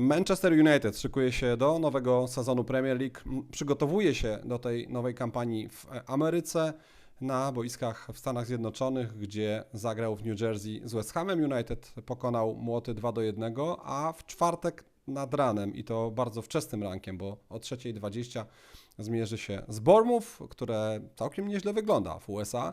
Manchester United szykuje się do nowego sezonu Premier League, przygotowuje się do tej nowej kampanii w Ameryce na boiskach w Stanach Zjednoczonych, gdzie zagrał w New Jersey z West Hamem United, pokonał młoty 2 do 1, a w czwartek nad ranem i to bardzo wczesnym rankiem, bo o 3.20 zmierzy się z Bournemouth, które całkiem nieźle wygląda w USA.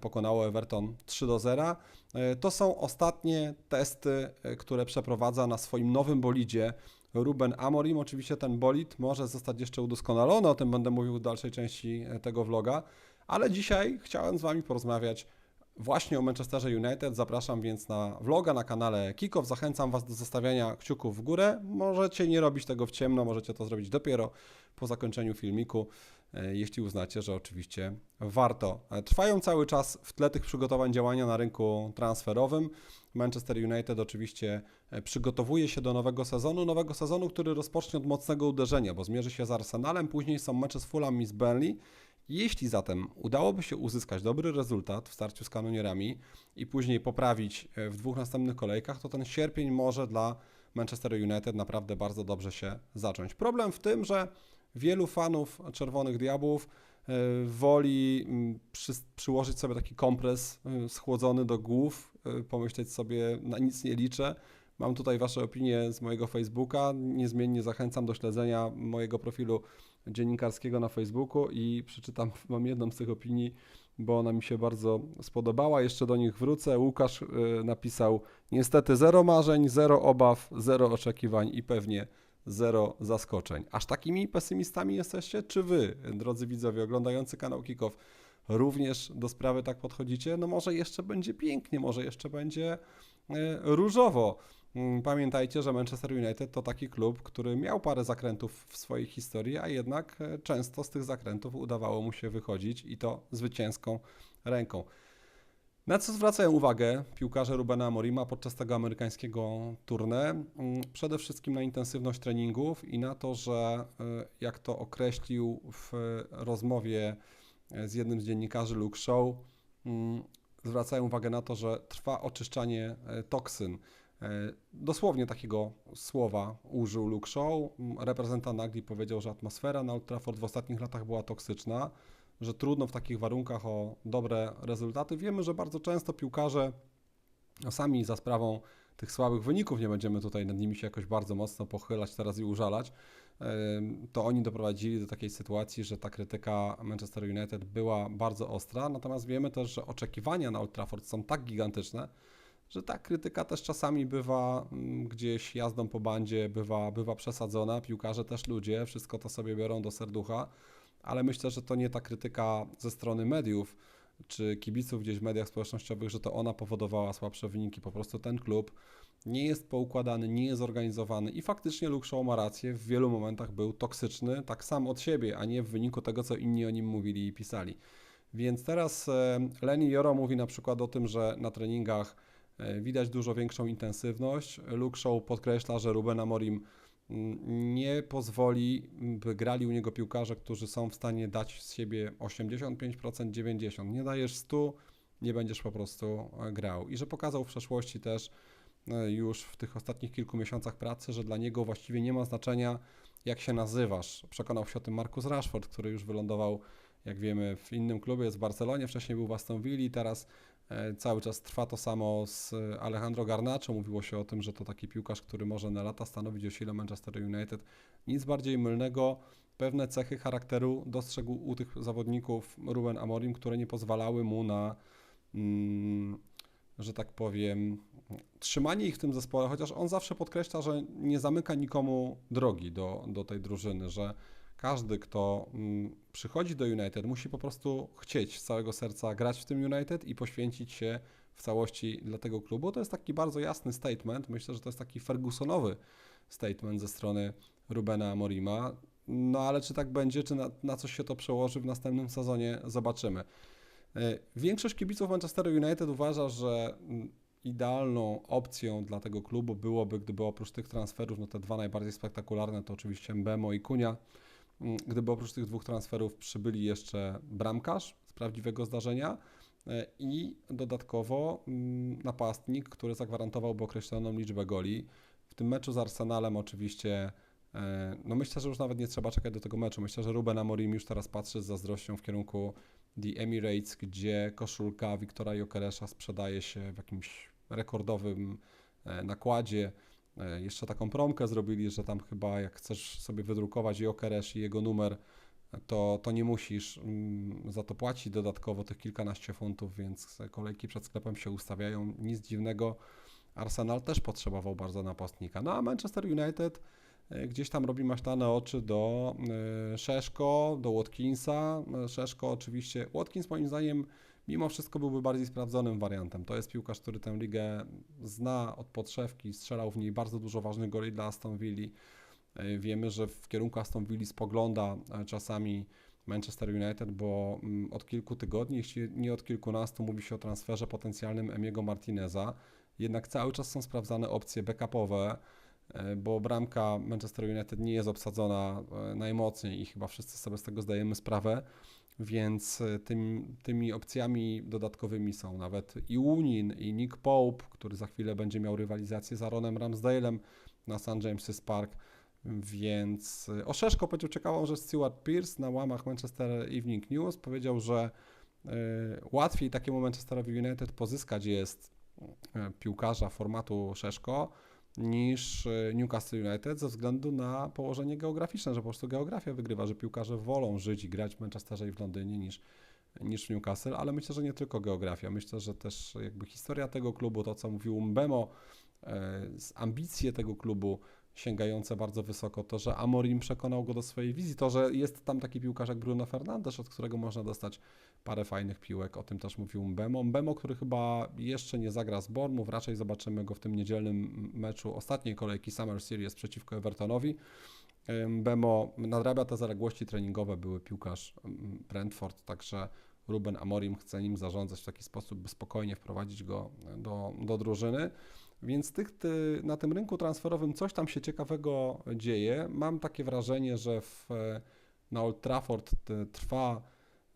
Pokonało Everton 3 do 0. E, To są ostatnie testy, e, które przeprowadza na swoim nowym bolidzie Ruben Amorim. Oczywiście ten bolid może zostać jeszcze udoskonalony, o tym będę mówił w dalszej części e, tego vloga, ale dzisiaj chciałem z Wami porozmawiać właśnie o Manchesterze United. Zapraszam więc na vloga na kanale Kickoff. Zachęcam Was do zostawiania kciuków w górę. Możecie nie robić tego w ciemno, możecie to zrobić dopiero po zakończeniu filmiku, jeśli uznacie, że oczywiście warto. E, Trwają cały czas w tle tych przygotowań działania na rynku transferowym. Manchester United oczywiście e, przygotowuje się do nowego sezonu, nowego sezonu, który rozpocznie od mocnego uderzenia, bo zmierzy się z Arsenalem, później są mecze z Fulham i z Burnley. Jeśli zatem udałoby się uzyskać dobry rezultat w starciu z kanonierami i później poprawić e, w dwóch następnych kolejkach, to ten sierpień może dla Manchester United naprawdę bardzo dobrze się zacząć. Problem w tym, że wielu fanów Czerwonych Diabłów e, woli mm, przy, przyłożyć sobie taki kompres e, schłodzony do głów, e, pomyśleć sobie, na nic nie liczę. Mam tutaj Wasze opinie z mojego Facebooka. Niezmiennie zachęcam do śledzenia mojego profilu dziennikarskiego na Facebooku i przeczytam, mam jedną z tych opinii, bo ona mi się bardzo spodobała. Jeszcze do nich wrócę. Łukasz napisał: Niestety zero marzeń, zero obaw, zero oczekiwań i pewnie zero zaskoczeń. Aż takimi pesymistami jesteście? Czy wy, drodzy widzowie oglądający kanał Kickoff, również do sprawy tak podchodzicie? No może jeszcze będzie pięknie, może jeszcze będzie y, różowo. Mm, Pamiętajcie, że Manchester United to taki klub, który miał parę zakrętów w swojej historii, a jednak e, często z tych zakrętów udawało mu się wychodzić i to zwycięską ręką. Na co zwracają uwagę piłkarze Rubena Amorima podczas tego amerykańskiego tournée? Mm, Przede wszystkim na intensywność treningów i na to, że e, jak to określił w rozmowie e, z jednym z dziennikarzy Luke Show, mm, zwracają uwagę na to, że trwa oczyszczanie e, toksyn. E, Dosłownie takiego słowa użył Luke Shaw. M, Reprezentant Anglii powiedział, że atmosfera na Old Trafford w ostatnich latach była toksyczna, że trudno w takich warunkach o dobre rezultaty. Wiemy, że bardzo często piłkarze sami za sprawą tych słabych wyników, nie będziemy tutaj nad nimi się jakoś bardzo mocno pochylać teraz i użalać, to oni doprowadzili do takiej sytuacji, że ta krytyka Manchester United była bardzo ostra, natomiast wiemy też, że oczekiwania na Old Trafford są tak gigantyczne, że ta krytyka też czasami bywa gdzieś jazdą po bandzie, bywa, bywa przesadzona. Piłkarze też ludzie, wszystko to sobie biorą do serducha, ale myślę, że to nie ta krytyka ze strony mediów czy kibiców gdzieś w mediach społecznościowych, że to ona powodowała słabsze wyniki. Po prostu ten klub nie jest poukładany, nie jest zorganizowany i faktycznie Luke Shaw ma rację, w wielu momentach był toksyczny, tak sam od siebie, a nie w wyniku tego, co inni o nim mówili i pisali. Więc teraz e, Lenny Joro mówi na przykład o tym, że na treningach E, Widać dużo większą intensywność. Luke Shaw podkreśla, że Ruben Amorim nie pozwoli, by grali u niego piłkarze, którzy są w stanie dać z siebie 85%, 90%. Nie dajesz 100, nie będziesz po prostu e, grał. I że pokazał w przeszłości też e, już w tych ostatnich kilku miesiącach pracy, że dla niego właściwie nie ma znaczenia, jak się nazywasz. Przekonał się o tym Marcus Rashford, który już wylądował, jak wiemy, w innym klubie, jest w Barcelonie, wcześniej był w Aston Villa, teraz Cały czas trwa to samo z e, Alejandro Garnacho. Mówiło się o tym, że to taki piłkarz, który może na lata stanowić o sile Manchester United. Nic bardziej mylnego. Pewne cechy charakteru dostrzegł u tych zawodników Ruben Amorim, które nie pozwalały mu na, mm, że tak powiem, trzymanie ich w tym zespole, chociaż on zawsze podkreśla, że nie zamyka nikomu drogi do, do tej drużyny, że każdy, kto mm, przychodzi do United, musi po prostu chcieć z całego serca grać w tym United i poświęcić się w całości dla tego klubu. To jest taki bardzo jasny statement. Myślę, że to jest taki Fergusonowy statement ze strony Rubena Amorima. No ale czy tak będzie, czy na, na coś się to przełoży w następnym sezonie, zobaczymy. E, Większość kibiców Manchester United uważa, że mm, idealną opcją dla tego klubu byłoby, gdyby oprócz tych transferów, no te dwa najbardziej spektakularne to oczywiście Mbemo i Kunia, gdyby oprócz tych dwóch transferów przybyli jeszcze bramkarz z prawdziwego zdarzenia e, i dodatkowo mm, napastnik, który zagwarantowałby określoną liczbę goli. W tym meczu z Arsenalem oczywiście, e, no myślę, że już nawet nie trzeba czekać do tego meczu. Myślę, że Ruben Amorim już teraz patrzy z zazdrością w kierunku The Emirates, gdzie koszulka Wiktora Jokeresza sprzedaje się w jakimś rekordowym e, nakładzie. E, Jeszcze taką promkę zrobili, że tam chyba jak chcesz sobie wydrukować Jokeresz i jego numer, to, to nie musisz mm, za to płacić dodatkowo tych kilkanaście funtów, więc kolejki przed sklepem się ustawiają. Nic dziwnego. Arsenal też potrzebował bardzo napastnika. No a Manchester United e, gdzieś tam robi maślane oczy do e, Szeszko, do Watkinsa. Szeszko oczywiście, Watkins moim zdaniem mimo wszystko byłby bardziej sprawdzonym wariantem. To jest piłkarz, który tę ligę zna od podszewki, strzelał w niej bardzo dużo ważnych goli dla Aston Villa. E, Wiemy, że w kierunku Aston Villa spogląda e, czasami Manchester United, bo mm, od kilku tygodni, jeśli nie od kilkunastu, mówi się o transferze potencjalnym Emiego Martineza. Jednak cały czas są sprawdzane opcje backupowe, e, bo bramka Manchester United nie jest obsadzona najmocniej i chyba wszyscy sobie z tego zdajemy sprawę. Więc e, tym, tymi opcjami dodatkowymi są nawet i Unin, i Nick Pope, który za chwilę będzie miał rywalizację z Aaronem Ramsdale'em na St. James's Park. Więc y, Oszeszko powiedział ciekawą, że Stuart Pierce na łamach Manchester Evening News powiedział, że y, łatwiej takiemu Manchesterowi United pozyskać jest piłkarza formatu Szeszko niż y, Newcastle United ze względu na położenie geograficzne, że po prostu geografia wygrywa, że piłkarze wolą żyć i grać w Manchesterze i w Londynie niż, niż w Newcastle, ale myślę, że nie tylko geografia, myślę, że też jakby historia tego klubu, to co mówił Mbemo, z ambicje tego klubu, sięgające bardzo wysoko. To, że Amorim przekonał go do swojej wizji, to, że jest tam taki piłkarz jak Bruno Fernandes, od którego można dostać parę fajnych piłek, o tym też mówił Mbemo. Mbemo, który chyba jeszcze nie zagra z Bournemouth, raczej zobaczymy go w tym niedzielnym meczu ostatniej kolejki Summer Series przeciwko Evertonowi. Mbemo nadrabia te zaległości treningowe, były piłkarz mm, Brentford, także Ruben Amorim chce nim zarządzać w taki sposób, by spokojnie wprowadzić go do, do drużyny. Więc tych, ty, na tym rynku transferowym coś tam się ciekawego dzieje. Mam takie wrażenie, że w, na Old Trafford t- trwa,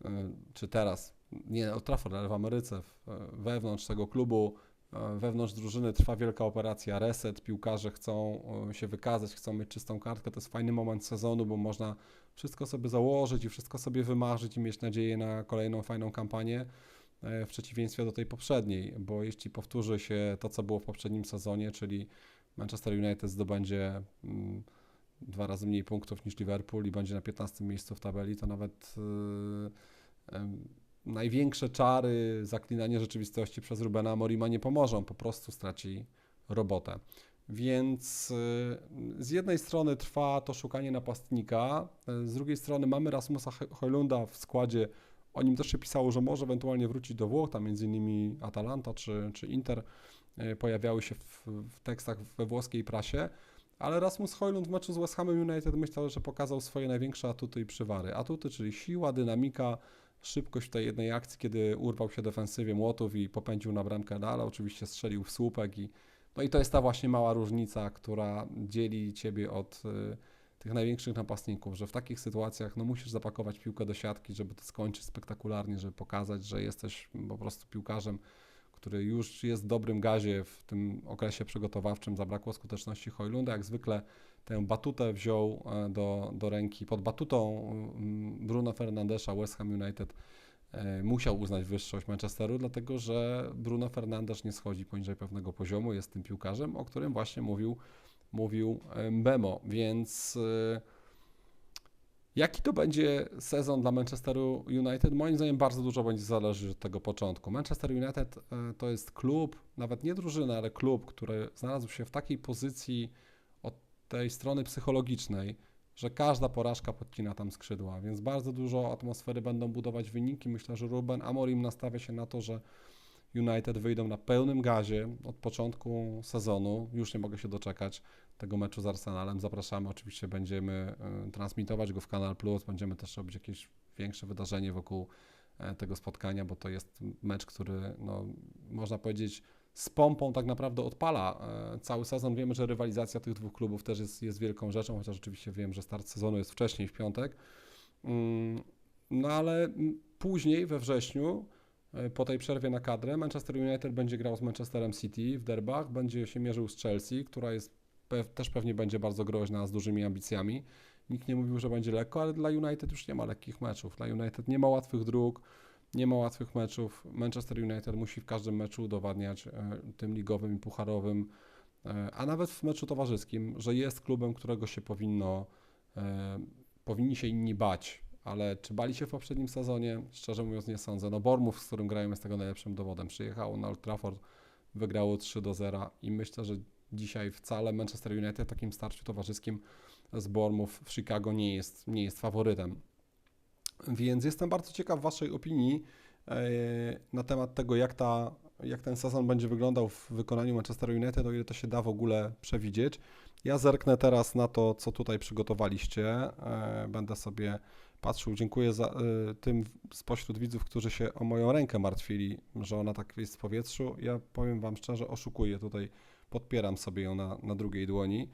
y, czy teraz, nie Old Trafford, ale w Ameryce, wewnątrz tego klubu, wewnątrz drużyny trwa wielka operacja reset. Piłkarze chcą się wykazać, chcą mieć czystą kartkę. To jest fajny moment sezonu, bo można wszystko sobie założyć i wszystko sobie wymarzyć i mieć nadzieję na kolejną fajną kampanię w przeciwieństwie do tej poprzedniej, bo jeśli powtórzy się to, co było w poprzednim sezonie, czyli Manchester United zdobędzie mm, dwa razy mniej punktów niż Liverpool i będzie na 15 miejscu w tabeli, to nawet yy, największe czary, zaklinanie rzeczywistości przez Rubena Morima nie pomożą, po prostu straci robotę. Więc yy, z jednej strony trwa to szukanie napastnika, z drugiej strony mamy Rasmusa Hojlunda w składzie o nim też się pisało, że może ewentualnie wrócić do Włoch, tam między innymi Atalanta czy, czy Inter e, pojawiały się w, w tekstach we włoskiej prasie, ale Rasmus Hojlund w meczu z West Hamem United myślał, że pokazał swoje największe atuty i przywary. Atuty, czyli siła, dynamika, szybkość w tej jednej akcji, kiedy urwał się defensywie Młotów i popędził na bramkę Dala, oczywiście strzelił w słupek i no i to jest ta właśnie mała różnica, która dzieli ciebie od y, tych największych napastników, że w takich sytuacjach no, musisz zapakować piłkę do siatki, żeby to skończyć spektakularnie, żeby pokazać, że jesteś po prostu piłkarzem, który już jest w dobrym gazie w tym okresie przygotowawczym. Zabrakło skuteczności Hojlunda. Jak zwykle tę batutę wziął e, do, do ręki. Pod batutą mm, Bruno Fernandesza West Ham United e, musiał uznać wyższość Manchesteru, dlatego że Bruno Fernandes nie schodzi poniżej pewnego poziomu, jest tym piłkarzem, o którym właśnie mówił mówił Bemo, więc y, jaki to będzie sezon dla Manchesteru United? Moim zdaniem bardzo dużo będzie zależeć od tego początku. Manchester United y, to jest klub, nawet nie drużyna, ale klub, który znalazł się w takiej pozycji od tej strony psychologicznej, że każda porażka podcina tam skrzydła, więc bardzo dużo atmosfery będą budować wyniki. Myślę, że Ruben Amorim nastawia się na to, że United wyjdą na pełnym gazie od początku sezonu. Już nie mogę się doczekać tego meczu z Arsenalem. Zapraszamy, oczywiście będziemy e, transmitować go w Kanal Plus, będziemy też robić jakieś większe wydarzenie wokół e, tego spotkania, bo to jest mecz, który no, można powiedzieć z pompą tak naprawdę odpala e, cały sezon. Wiemy, że rywalizacja tych dwóch klubów też jest, jest wielką rzeczą, chociaż oczywiście wiem, że start sezonu jest wcześniej, w piątek. Mm, no ale później, we wrześniu, po tej przerwie na kadrę, Manchester United będzie grał z Manchesterem City w derbach, będzie się mierzył z Chelsea, która jest też pewnie będzie bardzo groźna, z dużymi ambicjami. Nikt nie mówił, że będzie lekko, ale dla United już nie ma lekkich meczów. Dla United nie ma łatwych dróg, nie ma łatwych meczów. Manchester United musi w każdym meczu udowadniać e, tym ligowym i pucharowym, e, a nawet w meczu towarzyskim, że jest klubem, którego się powinno, e, powinni się inni bać. Ale czy bali się w poprzednim sezonie? Szczerze mówiąc nie sądzę. No Bournemouth, z którym grają jest tego najlepszym dowodem. Przyjechało na Old Trafford, wygrało 3 do 0 i myślę, że dzisiaj wcale Manchester United takim starciu towarzyskim z Bournemouth w Chicago nie jest, nie jest faworytem. Więc jestem bardzo ciekaw Waszej opinii e, na temat tego, jak, ta, jak ten sezon będzie wyglądał w wykonaniu Manchester United, o ile to się da w ogóle przewidzieć. Ja zerknę teraz na to, co tutaj przygotowaliście. E, Będę sobie patrzył. Dziękuję za, e, tym spośród widzów, którzy się o moją rękę martwili, że ona tak jest w powietrzu. Ja powiem Wam szczerze, oszukuję tutaj, podpieram sobie ją na, na drugiej dłoni.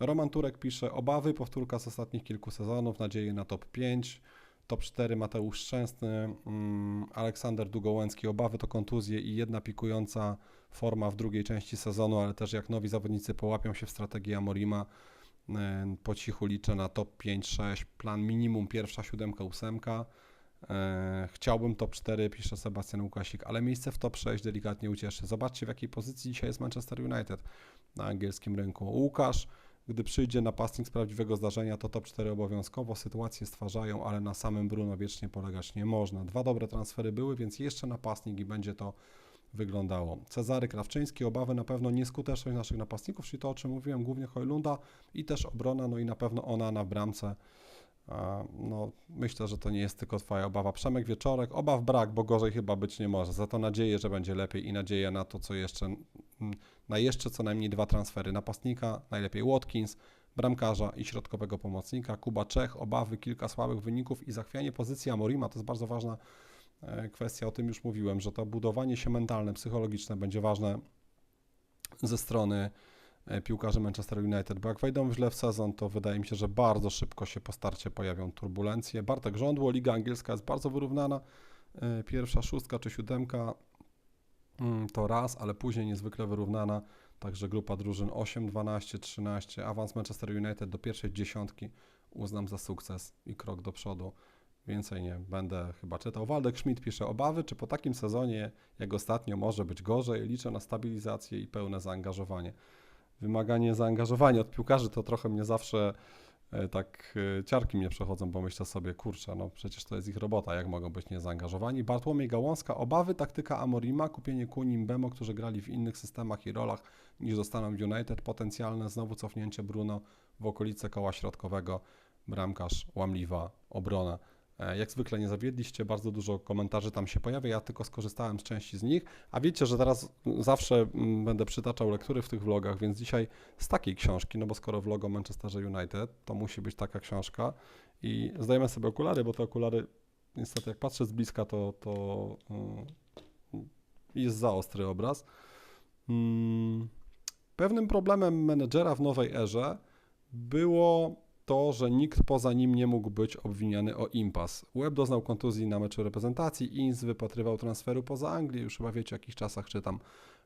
Roman Turek pisze, obawy, powtórka z ostatnich kilku sezonów, nadzieję na top 5. Top 4 Mateusz Szczęsny, mm, Aleksander Długołęcki, obawy to kontuzje i jedna pikująca forma w drugiej części sezonu, ale też jak nowi zawodnicy połapią się w strategii Amorima, po cichu liczę na top 5-6, plan minimum pierwsza siódemka, ósemka. E, Chciałbym top 4, pisze Sebastian Łukasik, ale miejsce w top 6 delikatnie ucieszy. Zobaczcie w jakiej pozycji dzisiaj jest Manchester United na angielskim rynku. Łukasz, gdy przyjdzie napastnik z prawdziwego zdarzenia, to top 4 obowiązkowo. Sytuacje stwarzają, ale na samym Bruno wiecznie polegać nie można. Dwa dobre transfery były, więc jeszcze napastnik i będzie to wyglądało. Cezary Krawczyński, obawy na pewno nieskuteczność naszych napastników, czyli to o czym mówiłem, głównie Hojlunda i też obrona, no i na pewno ona na bramce. No, myślę, że to nie jest tylko Twoja obawa. Przemek Wieczorek, obaw brak, bo gorzej chyba być nie może. Za to nadzieję, że będzie lepiej i nadzieję na to, co jeszcze, mm, na jeszcze co najmniej dwa transfery. Napastnika, najlepiej Watkins, bramkarza i środkowego pomocnika. Kuba Czech, obawy, kilka słabych wyników i zachwianie pozycji Amorima. To jest bardzo ważna kwestia, o tym już mówiłem, że to budowanie się mentalne, psychologiczne będzie ważne ze strony e, piłkarzy Manchester United, bo jak wejdą źle w sezon, to wydaje mi się, że bardzo szybko się po starcie pojawią turbulencje. Bartek Żądło, Liga Angielska jest bardzo wyrównana, E, pierwsza szóstka czy siódemka mm, to raz, ale później niezwykle wyrównana, także grupa drużyn 8, 12, 13, awans Manchester United do pierwszej dziesiątki uznam za sukces i krok do przodu. Więcej nie będę chyba czytał. Waldek Schmidt pisze obawy, czy po takim sezonie jak ostatnio może być gorzej. Liczę na stabilizację i pełne zaangażowanie. Wymaganie zaangażowania od piłkarzy to trochę mnie zawsze e, tak e, ciarki mnie przechodzą, bo myślę sobie, kurczę, no przecież to jest ich robota, jak mogą być niezaangażowani. Bartłomiej Gałązka, obawy, taktyka Amorima, kupienie Kuni Mbemo, którzy grali w innych systemach i rolach niż zostaną United, potencjalne znowu cofnięcie Bruno w okolice koła środkowego, bramkarz, łamliwa obrona. E, Jak zwykle nie zawiedliście, bardzo dużo komentarzy tam się pojawia, ja tylko skorzystałem z części z nich, a wiecie, że teraz zawsze będę przytaczał lektury w tych vlogach, więc dzisiaj z takiej książki, no bo skoro vlog o Manchesterze United, to musi być taka książka i zdajemy sobie okulary, bo te okulary, niestety jak patrzę z bliska, to, to mm, jest za ostry obraz. Mm, Pewnym problemem menedżera w nowej erze było to, że nikt poza nim nie mógł być obwiniany o impas. Webb doznał kontuzji na meczu reprezentacji, Inz wypatrywał transferu poza Anglię, już chyba wiecie, o jakich czasach czytam.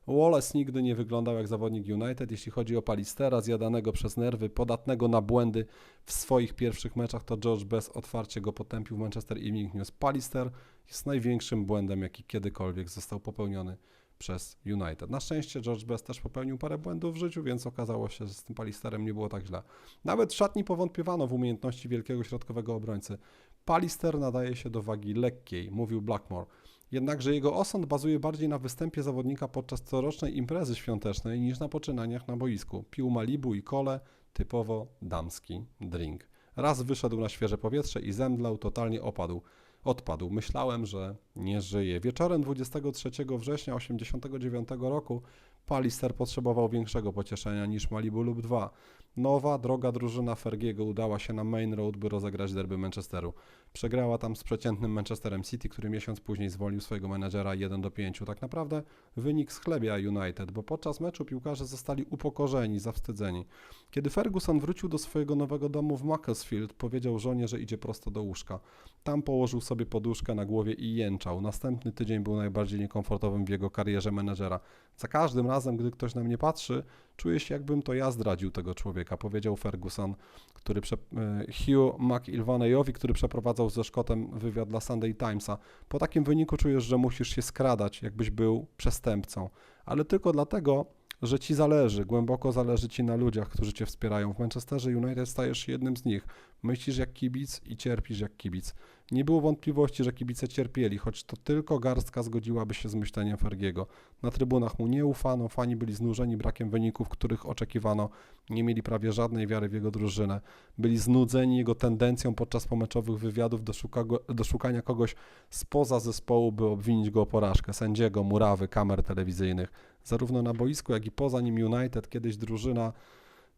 Wallace nigdy nie wyglądał jak zawodnik United. Jeśli chodzi o Palistera, zjadanego przez nerwy, podatnego na błędy w swoich pierwszych meczach, to George Best otwarcie go potępił w Manchester Evening News. Palister jest największym błędem, jaki kiedykolwiek został popełniony przez United. Na szczęście George Best też popełnił parę błędów w życiu, więc okazało się, że z tym Palisterem nie było tak źle. Nawet w szatni powątpiewano w umiejętności wielkiego środkowego obrońcy. Palister nadaje się do wagi lekkiej, mówił Blackmore. Jednakże jego osąd bazuje bardziej na występie zawodnika podczas corocznej imprezy świątecznej niż na poczynaniach na boisku. Pił Malibu i kole, typowo damski drink. Raz wyszedł na świeże powietrze i zemdlał, totalnie opadł. Odpadł. Myślałem, że nie żyje. Wieczorem 23 września 1989 roku Palister potrzebował większego pocieszenia niż Malibu lub 2. Nowa, droga drużyna Fergiego udała się na Main Road, by rozegrać derby Manchesteru. Przegrała tam z przeciętnym Manchesterem City, który miesiąc później zwolnił swojego menedżera 1 do 5. Tak naprawdę wynik schlebia United, bo podczas meczu piłkarze zostali upokorzeni, zawstydzeni. Kiedy Ferguson wrócił do swojego nowego domu w Macclesfield, powiedział żonie, że idzie prosto do łóżka. Tam położył sobie poduszkę na głowie i jęczał. Następny tydzień był najbardziej niekomfortowym w jego karierze menedżera. Za każdym razem, gdy ktoś na mnie patrzy, czuję się jakbym to ja zdradził tego człowieka, powiedział Ferguson, który prze, e, Hugh McIlvaneyowi, który przeprowadzał ze Szkotem wywiad dla Sunday Timesa. Po takim wyniku czujesz, że musisz się skradać, jakbyś był przestępcą, ale tylko dlatego, że ci zależy, głęboko zależy ci na ludziach, którzy cię wspierają. W Manchesterze United stajesz jednym z nich. Myślisz jak kibic i cierpisz jak kibic. Nie było wątpliwości, że kibice cierpieli, choć to tylko garstka zgodziłaby się z myśleniem Fergiego. Na trybunach mu nie ufano, fani byli znużeni brakiem wyników, których oczekiwano, nie mieli prawie żadnej wiary w jego drużynę. Byli znudzeni jego tendencją podczas pomeczowych wywiadów do, szuka do szukania kogoś spoza zespołu, by obwinić go o porażkę, sędziego, murawy, kamer telewizyjnych. Zarówno na boisku, jak i poza nim United kiedyś drużyna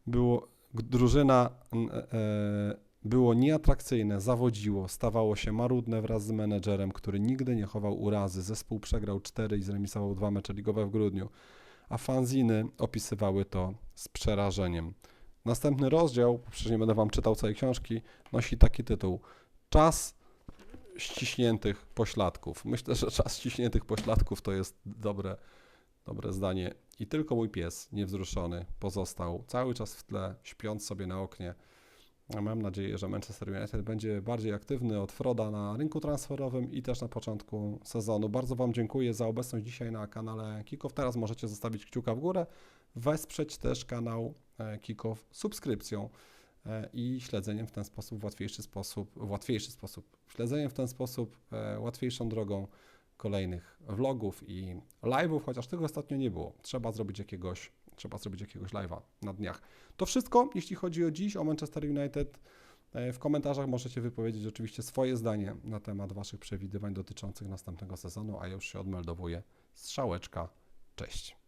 było, drużyna e, było nieatrakcyjne, zawodziło, stawało się marudne wraz z menedżerem, który nigdy nie chował urazy. Zespół przegrał 4 i zremisował dwa mecze ligowe w grudniu, a fanziny opisywały to z przerażeniem. Następny rozdział, przecież nie będę wam czytał całej książki, nosi taki tytuł: Czas ściśniętych pośladków. Myślę, że czas ściśniętych pośladków to jest dobre, dobre zdanie. I tylko mój pies, niewzruszony, pozostał cały czas w tle, śpiąc sobie na oknie. Mam nadzieję, że Manchester United będzie bardziej aktywny od Froda na rynku transferowym i też na początku sezonu. Bardzo Wam dziękuję za obecność dzisiaj na kanale Kickoff. Teraz możecie zostawić kciuka w górę, wesprzeć też kanał e, Kickoff subskrypcją e, i śledzeniem w ten sposób, w łatwiejszy sposób, w łatwiejszy sposób, śledzeniem w ten sposób e, łatwiejszą drogą kolejnych vlogów i live'ów, chociaż tego ostatnio nie było. Trzeba zrobić jakiegoś trzeba zrobić jakiegoś live'a na dniach. To wszystko, jeśli chodzi o dziś, o Manchester United. E, W komentarzach możecie wypowiedzieć oczywiście swoje zdanie na temat Waszych przewidywań dotyczących następnego sezonu, a ja już się odmeldowuję. Strzałeczka. Cześć.